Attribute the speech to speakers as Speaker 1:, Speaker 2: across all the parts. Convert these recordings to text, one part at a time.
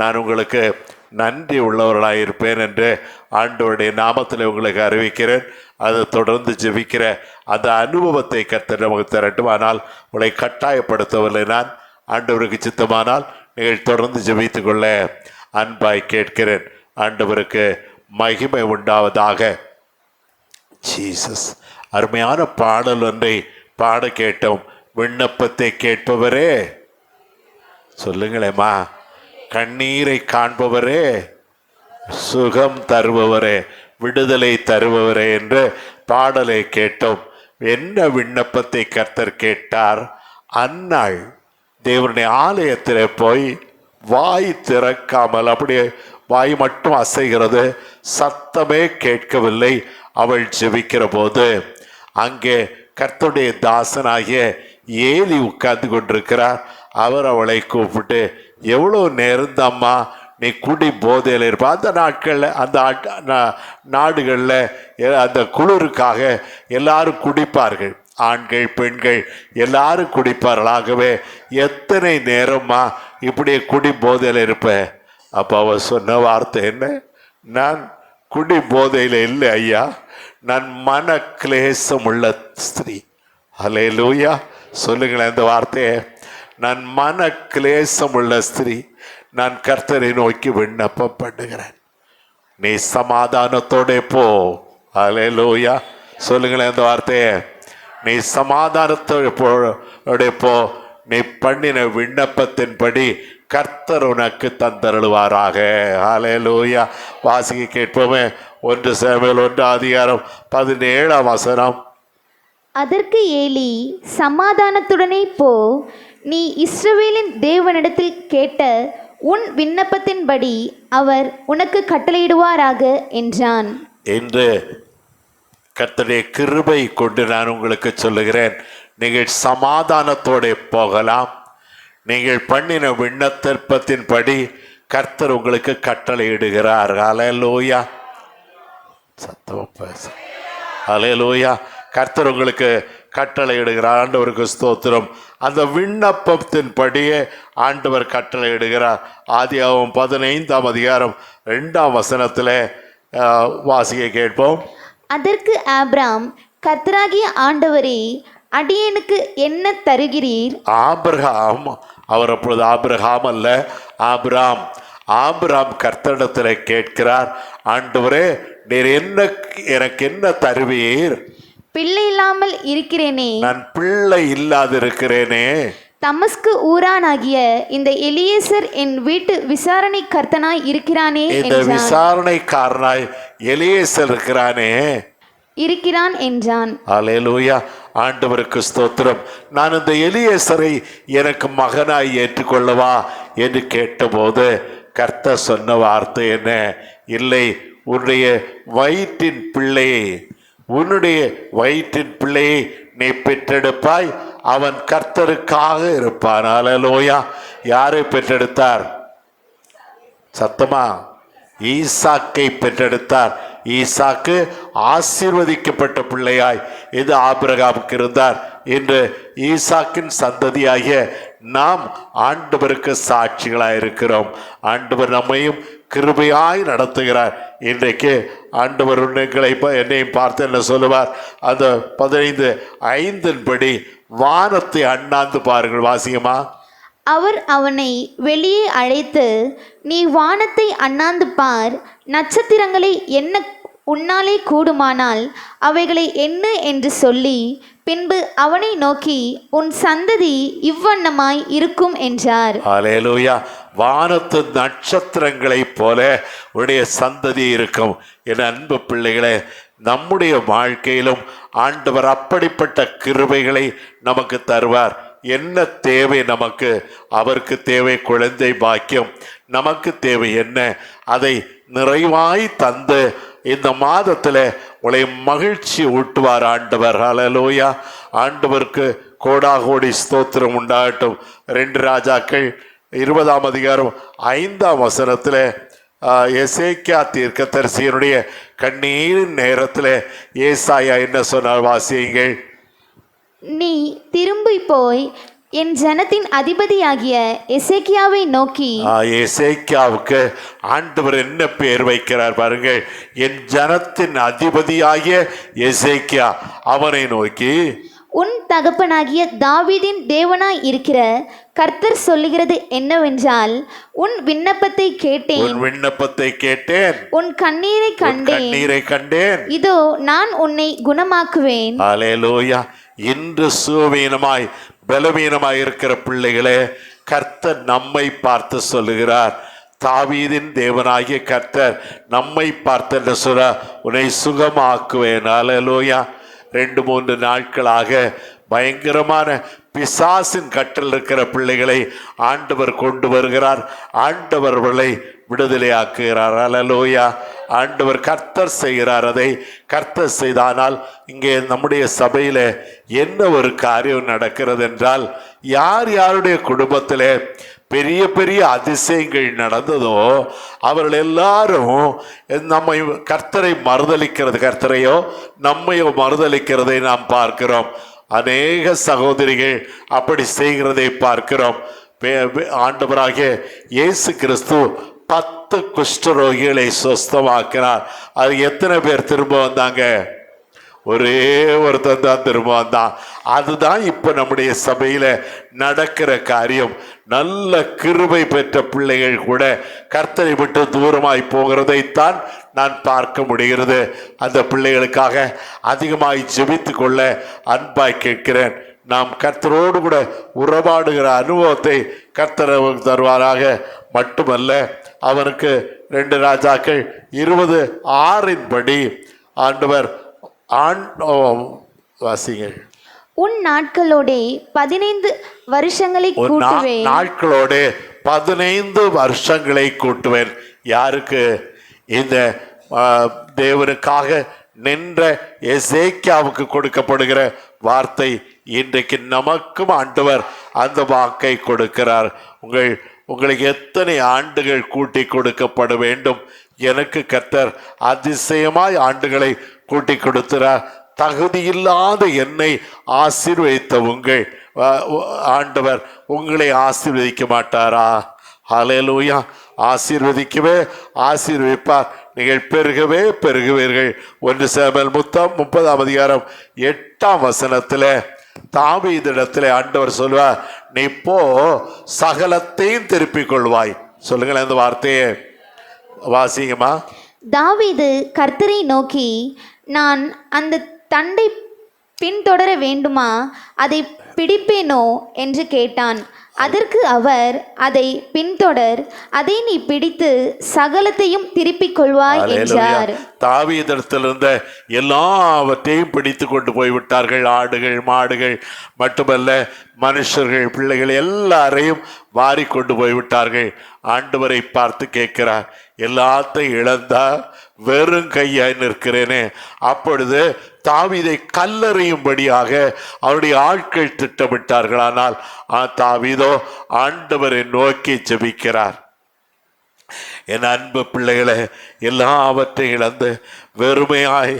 Speaker 1: நான் உங்களுக்கு நன்றி உள்ளவர்களாக இருப்பேன் என்று ஆண்டவருடைய நாமத்தில் உங்களுக்கு அறிவிக்கிறேன். அதை தொடர்ந்து ஜெபிக்கிற அந்த அனுபவத்தை கத்த நமக்கு தரட்டும். ஆனால் உங்களை கட்டாயப்படுத்தவில்லை நான். ஆண்டவருக்கு சித்தமானால் நீங்கள் தொடர்ந்து ஜெபித்து கொள்ள அன்பாய் கேட்கிறேன். ஆண்டவருக்கு மகிமை உண்டாவதாக. ஜீசஸ் அருமையான பாடல் ஒன்றை பாட கேட்டோம். விண்ணப்பத்தை கேட்பவரே. சொல்லுங்களேம்மா. கண்ணீரை காண்பவரே சுகம் தருபவரே விடுதலை தருபவரே என்று பாடலை கேட்டோம். என்ன விண்ணப்பத்தை கர்த்தர் கேட்டார்? அன்னாள் தேவனுடைய ஆலயத்தில் போய் வாய் திறக்காமல் அப்படியே வாய் மட்டும் அசைகிறது சத்தமே கேட்கவில்லை அவள் ஜெபிக்கிற போது அங்கே கர்த்தருடைய தாசனாகிய ஏலி உட்கார்ந்து கொண்டிருக்கிறார். அவர் அவளை கூப்பிட்டு எவ்வளோ நேர்ந்தம்மா நீ குடி போதையில் இருப்ப. அந்த நாட்களில் அந்த நாடுகளில் எ- அந்த குளிருக்காக எல்லாரும் குடிப்பார்கள். ஆண்கள் பெண்கள் எல்லாரும் குடிப்பார்கள் ஆகவே எத்தனை நேரமா இப்படி குடி போதையில் இருப்ப? அப்போ அவ சொன்ன வார்த்தை என்ன? நான் குடி போதையில் இல்லை ஐயா. நான் மன கிளேசம் உள்ள ஸ்திரீ. அலே லூயா சொல்லுங்களேன் இந்த வார்த்தையை. நான் மன கிளேசம் உள்ள ஸ்திரீ. நான் கர்த்தரை நோக்கி விண்ணப்பம் பண்ணுகிறேன் நீ சமாதானத்தோட போ. அலே லூயா சொல்லுங்களேன் இந்த வார்த்தையை. நீ சமாதானத்தோட போ நீ பண்ணின விண்ணப்பத்தின்படி கர்த்தர் உனக்கு தந்தருளுவாராக. ஆலே லூயா வாசிக்க கேட்போமே. ஒன்று சேவையில் ஒன்று அதிகாரம் பதினேழாம் வசனம்.
Speaker 2: அதற்கு ஏலி சமாதானத்துடனே போ. நீ இஸ்ரவேலின் தேவனிடத்தில் கேட்ட உன் விண்ணப்பத்தின்படி அவர் உனக்கு கட்டளையிடுவாராக என்றான்.
Speaker 1: என்று கத்தடைய கிருபை கொண்டு நான் உங்களுக்கு சொல்லுகிறேன். நீங்கள் சமாதானத்தோட போகலாம். நீங்கள் பண்ணின விண்ணத்திற்பத்தின்படி கர்த்தர் உங்களுக்கு கட்டளையிடுகிறார். அலையலோயா சத்தமாக பேச அலையலோயா கர்த்தர் உங்களுக்கு கட்டளையிடுகிறார். ஆண்டவருக்கு ஸ்தோத்திரம். அந்த விண்ணப்பத்தின்படியே ஆண்டவர் கட்டளையிடுகிறார். ஆதியாகமம் பதினைந்தாம் அதிகாரம் ரெண்டாம் வசனத்தில் வாசிக்க கேட்போம்.
Speaker 2: அதற்கு ஆபிராம் கர்த்தராகிய ஆண்டவரே அடியேனுக்கு என்ன தருகிறீர்?
Speaker 1: ஆபிரகாம் அவர் அப்பொழுது ஆபிரகாம் அல்ல ஆபிராம். ஆபிராம் கர்த்தரிடத்தில் கேட்கிறார் ஆண்டவரே நீர் என்ன எனக்கு என்ன தருவீர்?
Speaker 2: பிள்ளை இல்லாமல் இருக்கிறேனே.
Speaker 1: நான் பிள்ளை இல்லாதிருக்கிறேனே.
Speaker 2: தமஸ்கு ஊரானாகிய இந்த எலியேசர் என் வீட்டு விசாரணை கர்த்தனாய் இருக்கிறானே
Speaker 1: இந்த விசாரணைக்காரனாய் எலியேசர் இருக்கிறானே.
Speaker 2: இருக்கிறான் என்றான்.
Speaker 1: அலேலூயா ஆண்டவருக்கு ஸ்தோத்திரம். நான் இந்த எலியேசரை எனக்கு மகனாய் ஏற்றுக்கொள்ளவா என்று கேட்டபோது கர்த்தர் சொன்ன வார்த்தை என்ன? இல்லை உன்னுடைய வயிற்றின் பிள்ளையை உன்னுடைய வயிற்றின் பிள்ளையை நீ பெற்றெடுப்பாய். அவன் கர்த்தருக்காக இருப்பான். அலலோயா யாரை பெற்றெடுத்தார்? சத்தமா? ஈசாக்கை பெற்றெடுத்தார். ஈசாக்கு ஆசீர்வதிக்கப்பட்ட பிள்ளையாய் இது ஆபிரகாமுக்கு இருந்தார். இன்று ஈசாக்கின் சந்ததியாகிய நாம் ஆண்டவருக்கு சாட்சிகளாக இருக்கிறோம் ஆண்டவர் நம்மையும் கிருபையாய் நடத்துகிறார். இன்றைக்கு ஆண்டவர் உன்னைகளை என்னையும் பார்த்து என்ன சொல்லுவார்? அந்த பதினைந்து ஐந்தின்படி வானத்தை அண்ணாந்து பாருங்கள் வாசியமா?
Speaker 2: அவர் அவனை வெளியே அழைத்து நீ வானத்தை அண்ணாந்து பார் நட்சத்திரங்களை என்ன உன்னாலே கூடுமானால் அவைகளை என்ன என்று சொல்லி பின்பு அவனை நோக்கி உன் சந்ததி இவ்வண்ணமாய் இருக்கும் என்றார்.
Speaker 1: அலேலூயா வானத்து நட்சத்திரங்களைப் போல உடைய சந்ததி இருக்கும். என் அன்பு பிள்ளைகளே நம்முடைய வாழ்க்கையிலும் ஆண்டவர் அப்படிப்பட்ட கிருபைகளை நமக்கு தருவார். என்ன தேவை நமக்கு? அவருக்கு தேவை குழந்தை பாக்கியம். நமக்கு தேவை என்ன? அதை நிறைவாய் தந்து இந்த மாதத்தில் உங்களை மகிழ்ச்சி ஊட்டுவார் ஆண்டவர். அலலோயா ஆண்டவருக்கு கோடாகோடி ஸ்தோத்திரம் உண்டாகட்டும். ரெண்டு ராஜாக்கள் இருபதாம் அதிகாரம் ஐந்தாம் வசனத்தில் எசேக்கியா தீர்க்கதரிசியனுடைய கண்ணீரின் நேரத்தில் ஏசாயா என்ன சொன்னார் வாசியுங்கள்.
Speaker 2: நீ திரும்பி போய் என் ஜனத்தின் அதிபதியாகிய எசேக்கியாவை நோக்கி.
Speaker 1: எசேக்கியாவுக்கு ஆண்டவர் என்ன பெயர் வைக்கிறார் பாருங்கள். என் ஜனத்தின் அதிபதியாகிய எசேக்கியா அவனை நோக்கி
Speaker 2: உன் தகப்பனாகிய தாவீதின் தேவனாய் இருக்கிற கர்த்தர் சொல்லுகிறது என்னவென்றால் உன் விண்ணப்பத்தை கேட்டேன்.
Speaker 1: உன் விண்ணப்பத்தை கேட்டேன்.
Speaker 2: உன் கண்ணீரை கண்டேன்.
Speaker 1: கண்ணீரை கண்டேன்.
Speaker 2: இதோ நான் உன்னை குணமாக்குவேன்.
Speaker 1: அலேலூயா இன்று சுவீனமாய் பலவீனமாய் இருக்கிற பிள்ளைகளே கர்த்தர் நம்மை பார்த்து சொல்லுகிறார். தாவீதின் தேவனாகிய கர்த்தர் நம்மை பார்த்து சொல்ற உன்னை சுகமாக்குவேன். அலேலூயா ரெண்டு மூன்று நாட்களாக பயங்கரமான பிசாசின் கட்டில் இருக்கிற பிள்ளைகளை ஆண்டவர் கொண்டு வருகிறார். ஆண்டவர்களை விடுதலையாக்குகிறார். அலலோயா ஆண்டவர் கர்த்தர் செய்கிறார் அதை. கர்த்தர் செய்தானால் இங்கே நம்முடைய சபையில் என்ன ஒரு காரியம் நடக்கிறது என்றால் யார் யாருடைய குடும்பத்தில் பெரிய பெரிய அதிசயங்கள் நடந்ததோ அவர்கள் எல்லாரும் நம்மை கர்த்தரை மறுதளிக்கிறது கர்த்தரையோ நம்மையோ மறுதளிக்கிறதை நாம் பார்க்கிறோம். அநேக சகோதரிகள் அப்படி செய்கிறதை பார்க்கிறோம். ஆண்டவராக ஆண்டவராகிய இயேசு கிறிஸ்து பத்து குஷ்டரோகிகளை சொஸ்தமாக்கினார். அது எத்தனை பேர் திரும்ப வந்தாங்க? ஒரே ஒருத்தன் தான் திருமான் தான் அதுதான் இப்போ நம்முடைய சபையில் நடக்கிற காரியம். நல்ல கிருபை பெற்ற பிள்ளைகள் கூட கர்த்தரை விட்டு தூரமாய் போகிறதைத்தான் நான் பார்க்க முடிகிறது. அந்த பிள்ளைகளுக்காக அதிகமாய் ஜெபித்து கொள்ள அன்பாய் கேட்கிறேன். நாம் கர்த்தரோடு கூட உறவாடுகிற அனுபவத்தை கர்த்தர் தருவாராக. மட்டுமல்ல அவனுக்கு ரெண்டு ராஜாக்கள் இருபது ஆறின்படி ஆண்டவர் ஆண் வாசிங்கள்
Speaker 2: உன் நாட்களோடே பதினைந்து வருஷங்களை கூட்டுவேன்.
Speaker 1: நாட்களோடு பதினைந்து வருஷங்களை கூட்டுவேன். யாருக்கு? இந்த தேவனுக்காக நின்ற எசேக்கியாவுக்கு கொடுக்கப்படுகிற வார்த்தை இன்றைக்கு நமக்கும் ஆண்டவர் அந்த வாக்கை கொடுக்கிறார். உங்கள் உங்களுக்கு எத்தனை ஆண்டுகள் கூட்டி கொடுக்கப்பட வேண்டும்? எனக்கு கர்த்தர் அதிசயமாய் ஆண்டுகளை கூட்டி கொடுக்கிறார் தகுதியில்லாத என்னை ஆசீர்வதித்த உங்கள் ஆண்டவர் உங்களை ஆசீர்வதிக்க மாட்டாரா? ஹalleluya. ஆசீர்வதிக்கவே ஆசீர்வதிப்பார் நீங்கள் பெருகவே பெருகுவீர்கள். ஒன்று சேமல் முத்தம் முப்பதாம் அதிகாரம் எட்டாம் வசனத்தில் தாவீதிடத்துல ஆண்டவர் சொல்வார் நீ போ சகலத்தையும் திருப்பிக் கொள்வாய். சொல்லுங்களேன் அந்த வார்த்தையை. வாசிங்கம்மா.
Speaker 2: தாவீது கர்த்தரை நோக்கி நான் அந்த தண்டை பின்தொடர வேண்டுமா? அதை பிடிப்பேனோ? என்று கேட்டான். அதற்கு அவர் அதை பின்தொடர். அதை நீ பிடித்து சகலத்தையும் திருப்பிக் கொள்வாய் என்றார்.
Speaker 1: தாவீதத்தில் இருந்த எல்லாவற்றையும் பிடித்து கொண்டு போய்விட்டார்கள். ஆடுகள் மாடுகள் மட்டுமல்ல மனுஷர்கள் பிள்ளைகள் எல்லாரையும் வாரி கொண்டு போய்விட்டார்கள். ஆண்டவரை பார்த்து கேட்கிறார் எல்லாத்தையும் இழந்தா வெறும் கையாய் நிற்கிறேனே. அப்பொழுது தாவிதை கல்லறியும்படியாக அவருடைய ஆட்கள் திட்டமிட்டார்கள் ஆனால் ஆ, ஆண்டவரை நோக்கி ஜெபிக்கிறார். என் அன்பு பிள்ளைகளை எல்லாவற்றையும் இழந்து வெறுமையாய்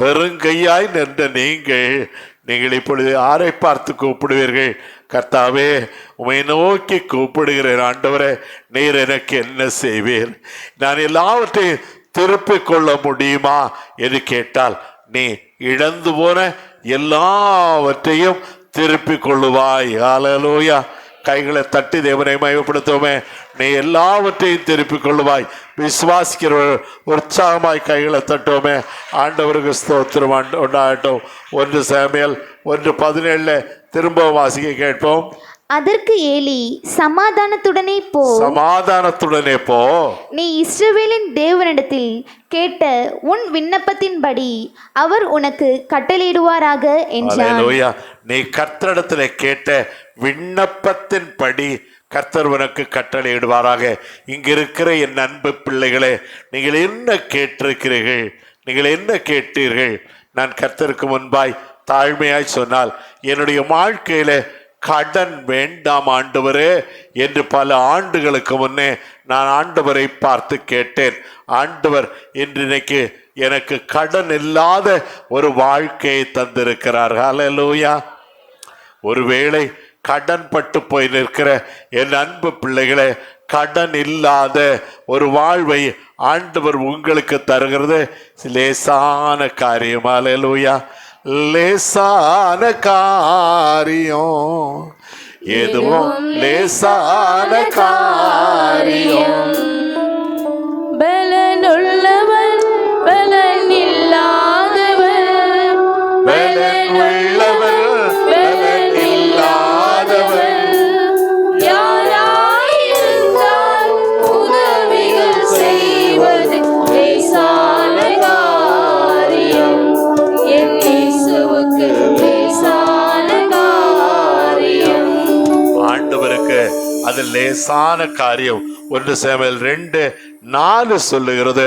Speaker 1: வெறுங்கையாய் நின்ற நீங்கள் நீங்கள் இப்பொழுது யாரை பார்த்து கூப்பிடுவீர்கள்? கர்த்தாவே உமை நோக்கி கூப்பிடுகிறேன் ஆண்டவரே நீர் எனக்கு என்ன செய்வீர்? நான் எல்லாவற்றையும் திருப்பிக் கொள்ள முடியுமா என்று கேட்டால் நீ இழந்து போன எல்லாவற்றையும் திருப்பிக் கொள்ளுவாய் ஆலலோயா கைகளை தட்டி தேவனை மயப்படுத்துவோமே நீ எல்லாவற்றையும் திருப்பிக் கொள்ளுவாய் விசுவாசிக்கிறவர் உற்சாகமாய் கைகளை தட்டுவோமே. ஆண்டவருக்கு ஸ்தோத்திரம். உண்டாகட்டும். ஒன்று சாமியல் ஒன்று பதினேழில் திரும்ப வாசிக்க கேட்போம்.
Speaker 2: அதற்கு ஏலி சமாதானத்துடனே போ.
Speaker 1: சமாதானத்துடனே போ.
Speaker 2: நீ இஸ்ரவேலின் தேவனிடத்தில் கேட்ட உன் விண்ணப்பத்தின்படி அவர் உனக்கு கட்டளையிடுவாராக என்றார்
Speaker 1: நீ கர்த்தரிடத்துல கேட்ட விண்ணப்பத்தின்படி கர்த்தர் உனக்கு கட்டளையிடுவாராக. இங்க இருக்கிற என் அன்பு பிள்ளைகளே நீங்கள் என்ன கேட்டிருக்கிறீர்கள்? நீங்கள் என்ன கேட்டீர்கள்? நான் கர்த்தருக்கு முன்பாய் தாழ்மையாய் சொன்னால் என்னுடைய வாழ்க்கையில கடன் வேண்டாம் ஆண்டவரே என்று பல ஆண்டுகளுக்கு முன்னே நான் ஆண்டவரை பார்த்து கேட்டேன். ஆண்டவர் இன்றைக்கு எனக்கு கடன் இல்லாத ஒரு வாழ்க்கையை தந்திருக்கிறார். ஹலலூயா ஒருவேளை கடன் பட்டு போய் நிற்கிற என் அன்பு பிள்ளைகளே கடன் இல்லாத ஒரு வாழ்வை ஆண்டவர் உங்களுக்கு தருகிறது. லேசான காரியம். அலையலூயா லேசான காரியம். எதுவும் லேசான காரியம்.
Speaker 3: பலனுள்ளவர் பலன் இல்லாதவர்
Speaker 1: அது லேசான காரியம். ஒன்று சேமல் ரெண்டு நாலு சொல்லுகிறது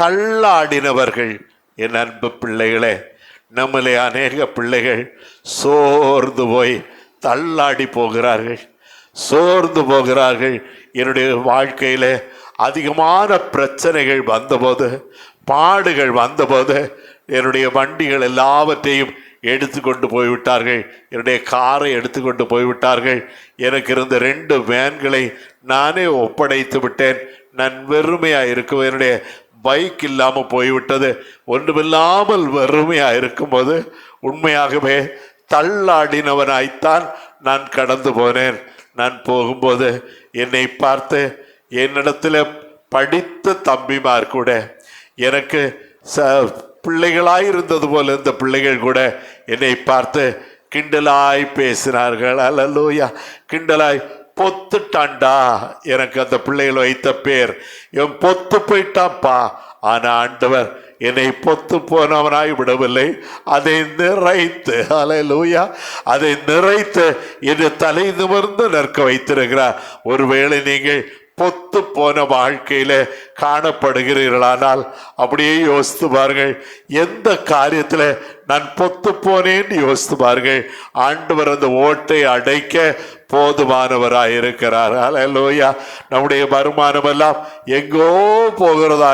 Speaker 1: தள்ளாடினவர்கள் என் அன்பு பிள்ளைகளே நம்மளே அநேக பிள்ளைகள் சோர்ந்து போய் தள்ளாடி போகிறார்கள். சோர்ந்து போகிறார்கள். என்னுடைய வாழ்க்கையில அதிகமான பிரச்சனைகள் வந்தபோது பாடுகள் வந்தபோது என்னுடைய வண்டிகள் எல்லாவற்றையும் எடுத்துக்கொண்டு போய்விட்டார்கள். என்னுடைய காரை எடுத்துக்கொண்டு போய்விட்டார்கள். எனக்கு இருந்த ரெண்டு வேன்களை நானே ஒப்படைத்து விட்டேன். நான் வெறுமையாக இருக்கும் என்னுடைய பைக் இல்லாமல் போய்விட்டது. ஒன்றுமில்லாமல் வெறுமையாக இருக்கும்போது உண்மையாகவே தள்ளாடினவனாய்த்தான் நான் கடந்து போனேன். நான் போகும்போது என்னை பார்த்து என்னிடத்தில் படித்த தம்பிமார் கூட எனக்கு ச பிள்ளைகளாய் இருந்தது போல இந்த பிள்ளைகள் கூட என்னை பார்த்து கிண்டலாய் பேசினார்கள். அல்லலூயா கிண்டலாய் பொத்துட்டான்டா எனக்கு அந்த பிள்ளைகள் வைத்த பேர். இவன் பொத்து போயிட்டான்ப்பா. ஆனா ஆண்டவர் என்னை பொத்து போனவனாய் விடவில்லை. அதை நிறைத்து அலையலூயா அதை நிறைத்து என்னை தலை நிமிர்ந்து நிற்க வைத்திருக்கிறார். ஒருவேளை நீங்கள் பொத்து போன வாழ்க்கையில காணப்படுகிறீர்களானால் அப்படியே யோசித்து பாருங்கள். எந்த காரியத்தில் நான் பொத்து போனேன்னு யோசித்து பாருங்கள். ஆண்டவர் அந்த ஓட்டை அடைக்க போதுமானவராக இருக்கிறார். அல்லேலூயா நம்முடைய வருமானம் எல்லாம் எங்கோ போகிறதா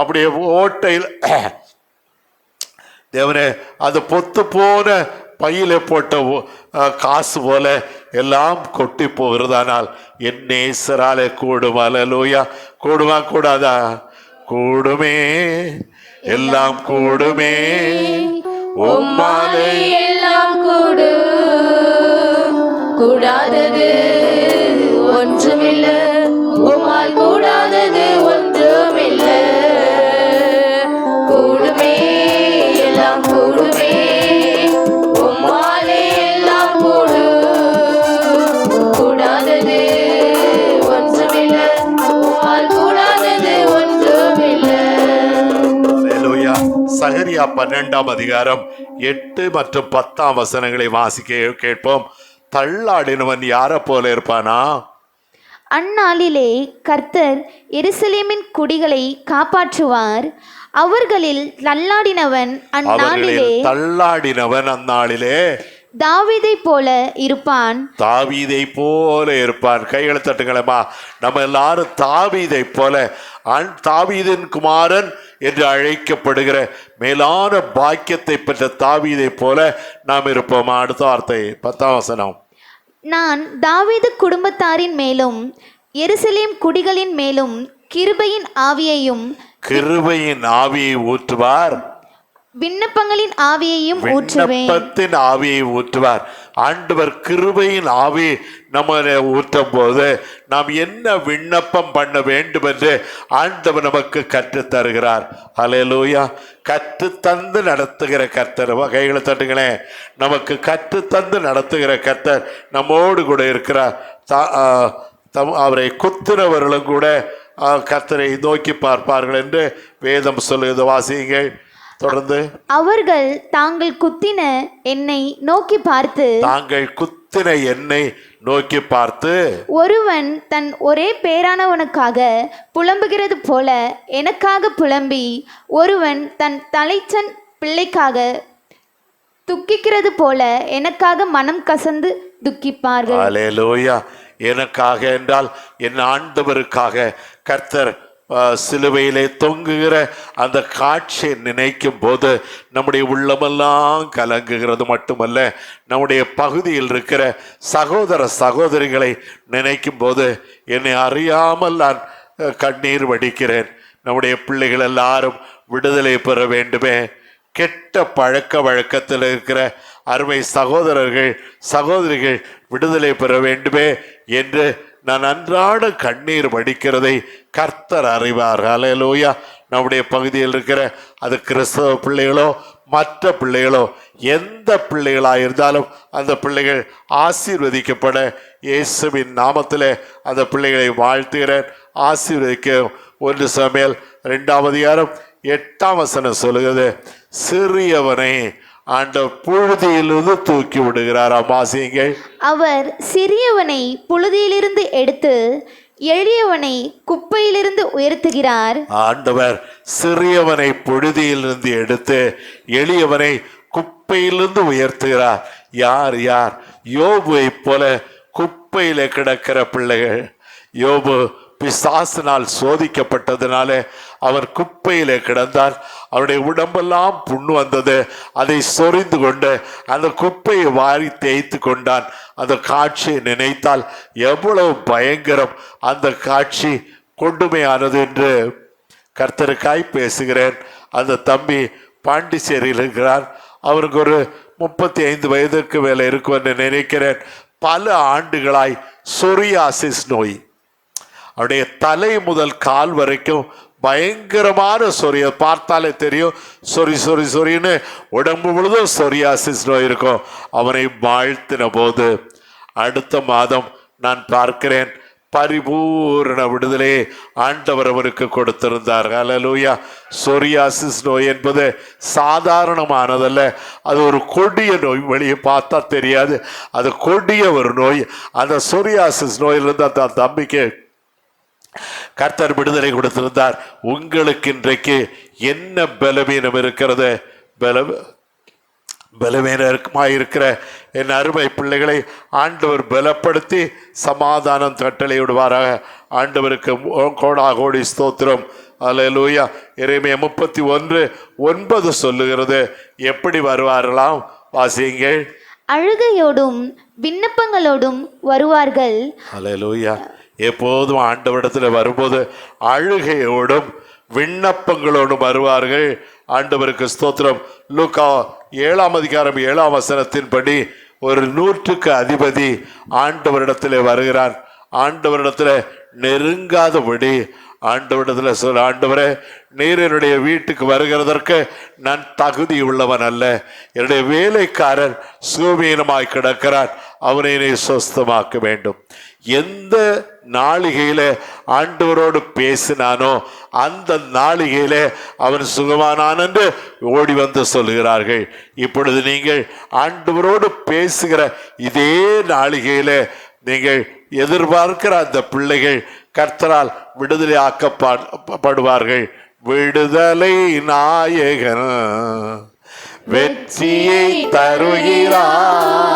Speaker 1: அப்படியே ஓட்டையில் தேவனே அது பொத்து போன பையில போட்ட காசு போல எல்லாம் கொட்டி போகிறதானால் என் நேசராலே கூடும் அலலூயா கூடுமா கூடாதா? கூடுமே. எல்லாம் கூடுமே. உம்மாலே
Speaker 3: எல்லாம் கூடு. கூடாதது ஒன்றுமில்லை.
Speaker 1: பன்னெண்டாம் அதிகாரம் எட்டு மற்றும் பத்தாம் வசனங்களை வாசிக்க கேட்போம். தள்ளாடினவன் யாரை போல இருப்பானா?
Speaker 2: அந்நாளிலே கர்த்தர் எருசலேமின் குடிகளை காப்பாற்றுவார். அவர்களில் தள்ளாடினவன் அந்நாளிலே
Speaker 1: தள்ளாடினவன் அந்நாளிலே.
Speaker 2: தாவீதைப் போல இருப்பான்.
Speaker 1: தாவீதை போல இருப்பான். கைகளை தட்டுங்களேம்மா நம்ம எல்லாரும் தாவீதை போல. தாவீதின் குமாரன் என்று அழைக்கப்படுகிற மேலான பாக்கியத்தை பெற்ற தாவீதை போல நாம் இருப்போம்? அடுத்த வார்த்தை பத்தாம் வசனம்.
Speaker 2: நான் தாவீது குடும்பத்தாரின் மேலும் எருசலேம் குடிகளின் மேலும் கிருபையின் ஆவியையும்
Speaker 1: கிருபையின் ஆவியை ஊற்றுவார்.
Speaker 2: விண்ணப்பங்களின் ஆவியையும் ஊற்றுவேன்.
Speaker 1: விண்ணப்பத்தின் ஆவியை ஊற்றுவார். ஆண்டவர் கிருபையின் ஆவி நம்ம ஊற்றும் போது நாம் என்ன விண்ணப்பம் பண்ண வேண்டும் என்று ஆண்டவர் நமக்கு கற்று தருகிறார் அலையலூயா கற்று தந்து நடத்துகிற கர்த்தர். வகைகளை தட்டுங்களேன். நமக்கு கற்று தந்து நடத்துகிற கர்த்தர் நம்மோடு கூட இருக்கிறார். தா- தம் அவரை குத்துறவர்களும் கூட கர்த்தரை நோக்கி பார்ப்பார்கள் என்று வேதம் சொல்லுகிறது. வாசியுங்கள். தொடர்ந்து
Speaker 2: அவர்கள் தாங்கள் குத்தின என்னை நோக்கி பார்த்து
Speaker 1: தாங்கள் குத்தின எண்ணெய் நோக்கி பார்த்து
Speaker 2: ஒருவன் தன் ஒரே பேரானவனுக்காக புலம்புகிறது போல எனக்காக புலம்பி ஒருவன் தன் தலைச்சன் பிள்ளைக்காக துக்கிக்கிறது போல எனக்காக மனம் கசந்து துக்கிப்பார்கள்.
Speaker 1: அலேலூயா எனக்காக என்றால் என் ஆண்டவருக்காக கர்த்தர் சிலுவையிலே தொங்குகிற அந்த காட்சியை நினைக்கும் போது நம்முடைய உள்ளமெல்லாம் கலங்குகிறது மட்டுமல்ல நம்முடைய பகுதியில் இருக்கிற சகோதர சகோதரிகளை நினைக்கும் போது என்னை அறியாமல் நான் கண்ணீர் வடிக்கிறேன். நம்முடைய பிள்ளைகள் எல்லாரும் விடுதலை பெற வேண்டுமே. கெட்ட பழக்க வழக்கத்தில் இருக்கிற அருமை சகோதரர்கள் சகோதரிகள் விடுதலை பெற வேண்டுமே என்று நான் அன்றாட கண்ணீர் வடிக்கிறதை கர்த்தர் அறிவார். அலையலோயா நம்முடைய பகுதியில் இருக்கிற அது கிறிஸ்தவ பிள்ளைகளோ மற்ற பிள்ளைகளோ எந்த பிள்ளைகளாக இருந்தாலும் அந்த பிள்ளைகள் ஆசீர்வதிக்கப்பட இயேசுவின் நாமத்தில் அந்த பிள்ளைகளை வாழ்த்துகிறேன். ஆசீர்வதிக்க ஒன்று சமையல் ரெண்டாம் அதிகாரம் எட்டாம் வசனம் சொல்லுகிறது சிறியவனை ஆண்ட புழுதியிலிருந்து தூக்கி விடுகிறாராம் வாசியுங்கள்.
Speaker 2: அவர் சிறியவனை புழுதியிலிருந்து எடுத்து எளியவனை குப்பையிலிருந்து உயர்த்துகிறார்.
Speaker 1: ஆண்டவர் சிறியவனை புழுதியிலிருந்து எடுத்து எளியவனை குப்பையிலிருந்து உயர்த்துகிறார். யார் யார்? யோபுவை போல குப்பையில கிடக்கிற பிள்ளைகள். யோபு பிசாசினால் சோதிக்கப்பட்டதுனால அவர் குப்பையிலே கிடந்தார். அவருடைய உடம்பெல்லாம் புண்ணு வந்தது. அதை சொரிந்து கொண்டு அந்த குப்பையை வாரி தேய்த்து கொண்டான். அந்த காட்சியை நினைத்தால் எவ்வளவு பயங்கரம். அந்த காட்சி கொடுமையானது என்று கர்த்தருக்காய் பேசுகிறேன். அந்த தம்பி பாண்டிச்சேரியில் இருக்கிறார். அவருக்கு ஒரு முப்பத்தி ஐந்து வயதுக்கு மேலே இருக்கும் என்று நினைக்கிறேன். பல ஆண்டுகளாய் சொரியாசிஸ் நோய். அவருடைய தலை முதல் கால் வரைக்கும் பயங்கரமான சொரிய பார்த்தாலே தெரியும். சொறி சொறி சொறின்னு உடம்பு முழுதும் சொரியாசிஸ் நோய் இருக்கும். அவனை வாழ்த்தின போது அடுத்த மாதம் நான் பார்க்கிறேன். பரிபூரண விடுதலையை ஆண்டவர் அவருக்கு கொடுத்திருந்தார். அலலூயா சொரியாசிஸ் நோய் என்பது சாதாரணமானதல்ல. அது ஒரு கொடிய நோய். வெளியே பார்த்தா தெரியாது. அது கொடிய ஒரு நோய். அந்த சொரியாசிஸ் நோயிலிருந்து அந்த தம்பிக்கு கர்த்தர் விடுதலை கொடுத்திருந்தார். உங்களுக்கு இன்றைக்கு என்ன பலவீனம் இருக்கிறது? பல பலவீனமாய் இருக்கிற என் அருமை பிள்ளைகளை ஆண்டவர் பலப்படுத்தி சமாதானம் கட்டளை விடுவாராக ஆண்டவருக்கு கோடா கோடி ஸ்தோத்திரம். அல்லேலூயா. இறைமைய முப்பத்தி ஒன்று ஒன்பது சொல்லுகிறது. எப்படி வருவார்களாம் வாசியுங்கள்.
Speaker 2: அழுகையோடும் விண்ணப்பங்களோடும் வருவார்கள்.
Speaker 1: அல்லேலூயா. எப்போதும் ஆண்டவரிடத்தில் வரும்போது அழுகையோடும் விண்ணப்பங்களோடும் வருவார்கள். ஆண்டவருக்கு ஸ்தோத்திரம். லூக்கா ஏழாம் அதிகாரம் ஏழாம் வசனத்தின்படி ஒரு நூற்றுக்கு அதிபதி ஆண்டவரிடத்தில் வருகிறான். ஆண்டவரிடத்தில் நெருங்காதபடி ஆண்டவரிடத்தில் சொல்ல ஆண்டவரே நீர் என்னுடைய வீட்டுக்கு வருகிறதற்கு நான் தகுதி உள்ளவன் அல்ல. என்னுடைய வேலைக்காரன் சுவீனமாய் கிடக்கிறான் அவனை நீ சொஸ்தமாக்க வேண்டும். எந்த நாளிகையில ஆண்டவரோடு பேசினானோ அந்த நாளிகையில அவன் சுகமானான் என்று ஓடி வந்து சொல்லுகிறார்கள். இப்பொழுது நீங்கள் ஆண்டவரோடு பேசுகிற இதே நாளிகையில நீங்கள் எதிர்பார்க்கிற அந்த பிள்ளைகள் கர்த்தரால் விடுதலை ஆக்கப்படுவார்கள். விடுதலை நாயகன் வெற்றியை தருகிறான்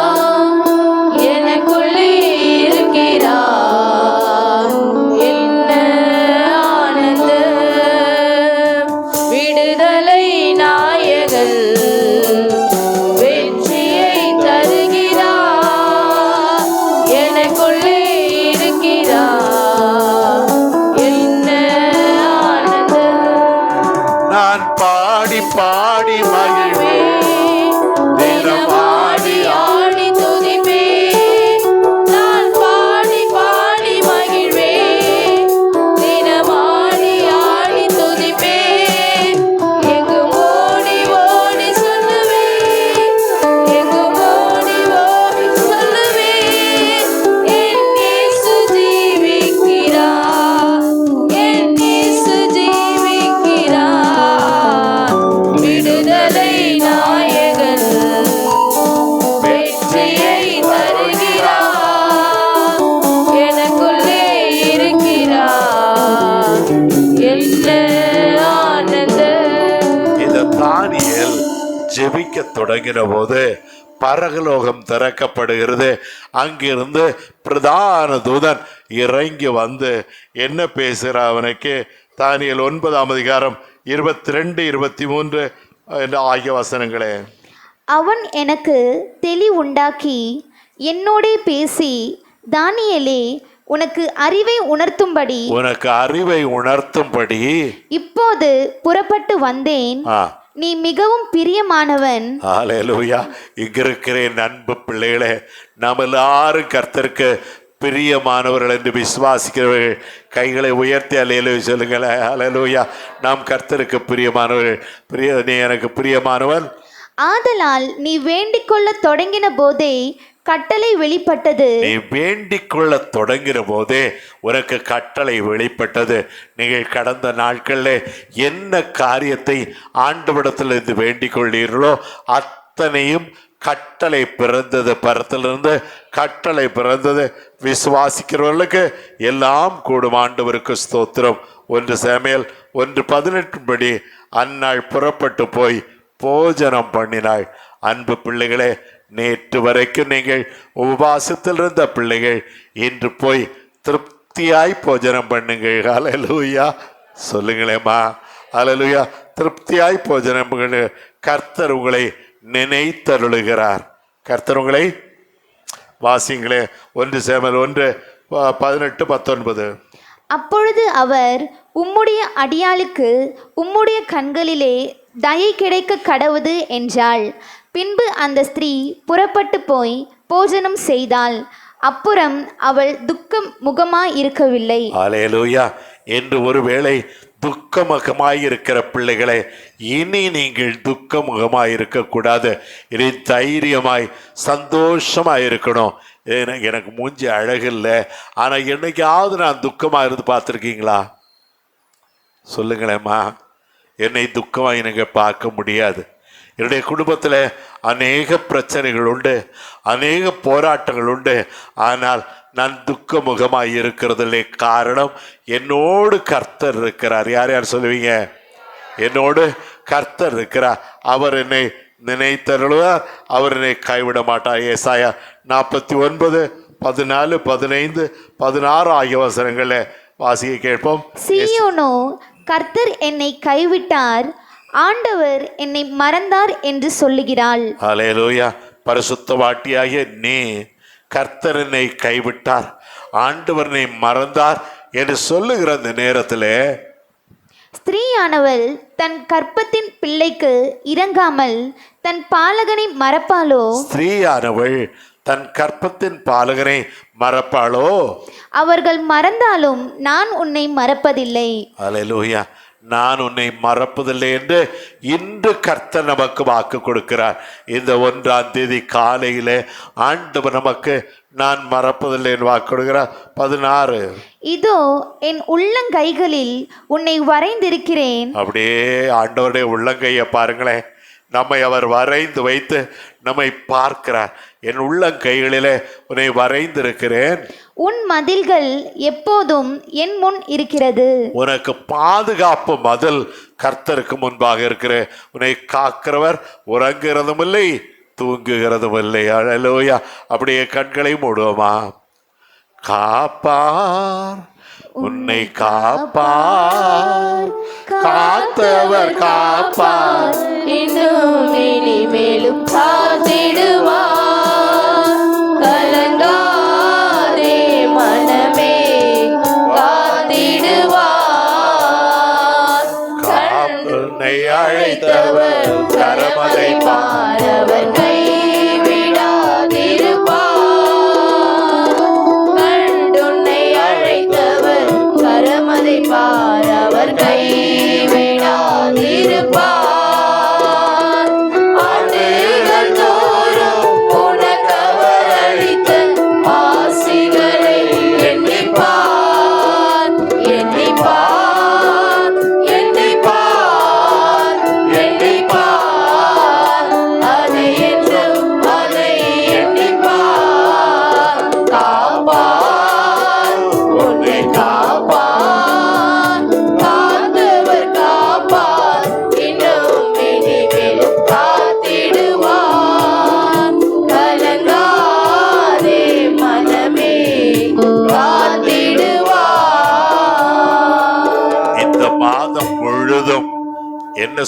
Speaker 1: ஜெபிக்க தொடங்கின போது பரகலோகம் திறக்கப்படுகிறது. அங்கிருந்து பிரதான தூதன் இறங்கி வந்து என்ன பேசுகிற அவனுக்கு? தானியல் ஒன்பதாம் அதிகாரம் இருபத்தி ரெண்டு இருபத்தி மூன்று என்ற ஆகிய வசனங்களே.
Speaker 2: அவன் எனக்கு தெளிவுண்டாக்கி என்னோடே பேசி தானியேலே உனக்கு அறிவை உணர்த்தும்படி.
Speaker 1: உனக்கு அறிவை உணர்த்தும்படி
Speaker 2: இப்போது புறப்பட்டு வந்தேன். நீ மிகவும் பிரியமானவன்.
Speaker 1: ஹalleluya இங்க இருக்கிற அன்பு பிள்ளைகளே. நாம் எல்லாரும் கர்த்தருக்கு பிரியமானவர்கள் என்று விசுவாசிக்கிறவர்கள். கைகளை உயர்த்தி அலையில சொல்லுங்களேன். ஹalleluya நாம் கர்த்தருக்கு பிரியமானவர்கள். பிரிய நீ எனக்கு பிரியமானவன்.
Speaker 2: ஆதலால் நீ வேண்டிக் கொள்ளத் தொடங்கின போதே கட்டளை வெளிப்பட்டது.
Speaker 1: நீ வேண்டிக் கொள்ள தொடங்கிற போதே உனக்கு கட்டளை வெளிப்பட்டது. நீங்கள் கடந்த நாட்களில் என்ன காரியத்தை ஆண்டவிடத்தில் இருந்து வேண்டிக் கொள்ளீர்களோ அத்தனையும் கட்டளை பிறந்தது. பரத்திலிருந்து கட்டளை பிறந்தது. விசுவாசிக்கிறவர்களுக்கு எல்லாம் கூடும். ஆண்டவருக்கு ஸ்தோத்திரம். ஒன்று சமையல் ஒன்று பதினெட்டு படி அந்நாள் புறப்பட்டு போய் போஜனம் பண்ணினாள் அன்பு பிள்ளைகளே நேற்று வரைக்கும் நீங்கள் உபவாசத்தில் இருந்த பிள்ளைகள் இன்று போய் திருப்தியாய் போஜனம் பண்ணுங்கள். அலலூயா சொல்லுங்களேம்மா. ஹalleluya. திருப்தியாய் போஜனம் பண்ணு கர்த்தர் உங்களை நினைத்தருளுகிறார். கர்த்தர் உங்களை வாசிங்களே. ஒன்று சேமல் ஒன்று பதினெட்டு பத்தொன்பது.
Speaker 2: அப்பொழுது அவர் உம்முடைய அடியாளுக்கு உம்முடைய கண்களிலே தயை கிடைக்க கடவுது என்றாள். பின்பு அந்த ஸ்திரீ புறப்பட்டு போய் போஜனம் செய்தாள். அப்புறம் அவள் துக்கம் முகமாய் இருக்கவில்லை
Speaker 1: ஆலேலூயா என்று ஒருவேளை துக்கமுகமாயிருக்கிற பிள்ளைகளை இனி நீங்கள் துக்கமுகமாய் இருக்கக்கூடாது இனி தைரியமாய் சந்தோஷமாக இருக்கணும் ஏன்னா, எனக்கு மூஞ்சி அழகில்லை. ஆனால் என்னைக்காவது நான் துக்கமாக இருந்து பார்த்துருக்கீங்களா? சொல்லுங்களேம்மா. என்னை துக்கமாக நீங்கள் பார்க்க முடியாது. என்னுடைய குடும்பத்தில் அநேக பிரச்சனைகள் உண்டு அநேக போராட்டங்கள் உண்டு. ஆனால் நான் துக்க முகமாக இருக்கிறதில்லை. காரணம் என்னோடு கர்த்தர் இருக்கிறார். யார் யார் சொல்லுவீங்க? என்னோடு கர்த்தர் இருக்கிறார். அவர் என்னை நினைத்தருளுவார் அவர் என்னை கைவிட மாட்டார். ஏசாயா நாற்பத்தி ஒன்பது பதினாலு பதினைந்து பதினாறு ஆகிய வசனங்களை வாசிக்க கேட்போம்.
Speaker 2: கர்த்தர் என்னை கைவிட்டார். ஆண்டவர் என்னை மறந்தார் என்று சொல்லுகிறாள்.
Speaker 1: ஹalleluya. பரிசுத்த வாட்டியாகிய நீ கர்த்தரனை கைவிட்டார். ஆண்டவரனை மறந்தார் என்று சொல்லுகிற அந்த நேரத்தில்
Speaker 2: ஸ்திரீயானவள் தன் கற்பத்தின் பிள்ளைக்கு இறங்காமல் தன் பாலகனை மறப்பாளோ?
Speaker 1: ஸ்திரீயானவள் தன் கற்பத்தின் பாலகனை மறப்பாளோ?
Speaker 2: அவர்கள் மறந்தாலும் நான் உன்னை மறப்பதில்லை.
Speaker 1: ஹalleluya. நான் உன்னை மறப்பதில்லை என்று இன்று கர்த்தர் நமக்கு வாக்கு கொடுக்கிறார். இந்த ஒன்றாம் தேதி காலையிலே ஆண்டவர் நமக்கு நான் மறப்பதில்லை என்று வாக்கு கொடுக்கிறார். பதினாறு.
Speaker 2: இதோ என் உள்ளங்கைகளில் உன்னை வரைந்திருக்கிறேன்.
Speaker 1: அப்படியே ஆண்டவருடைய உள்ளங்கையை பாருங்களேன். நம்மை அவர் வரைந்து வைத்து நம்மை பார்க்கிறார். என் உள்ளங்கைகளிலே உன்னை வரைந்திருக்கிறேன்.
Speaker 2: உன் மதில்கள் எப்போதும் என் முன் இருக்கிறது.
Speaker 1: உனக்கு பாதுகாப்பு மதில் கர்த்தருக்கு முன்பாக இருக்கிற. உன்னை காக்கிறவர் உறங்குகிறதும் இல்லை தூங்குகிறதும் இல்லை அழலோயா அப்படியே கண்களை மூடுவோமா? காப்பார் உன்னை காப்பார். காத்தவர் காப்பார்.
Speaker 3: இன்னும் இனிமேலும் காத்திடுவார்.
Speaker 1: படைத்தவர் கரமதை பார்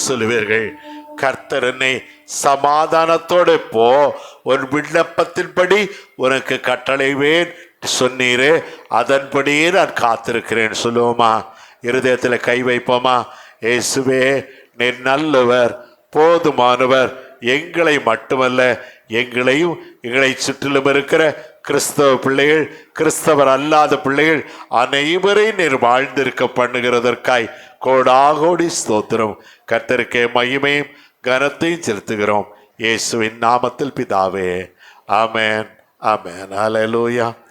Speaker 1: சொல்லுவீர்கள். கர்த்தர் என்னை சமாதானத்தோடு போ உன் விண்ணப்பத்தின்படி உனக்கு கட்டளைவேன் சொன்னீரே. அதன்படியே நான் காத்திருக்கிறேன். சொல்லுவோமா? இருதயத்தில் கை வைப்போமா? இயேசுவே நீர் நல்லவர் போதுமானவர் எங்களை மட்டுமல்ல எங்களையும் எங்களை சுற்றிலும் இருக்கிற கிறிஸ்தவ பிள்ளைகள் கிறிஸ்தவர் அல்லாத பிள்ளைகள் அனைவரையும் நீர் வாழ்ந்திருக்க பண்ணுகிறதற்காய் கோடாகோடி ஸ்தோத்திரம். கர்த்தருக்கே மகிமையும் கனத்தையும் செலுத்துகிறோம். இயேசுவின் நாமத்தில் பிதாவே. ஆமேன். ஆமேன். அலலூயா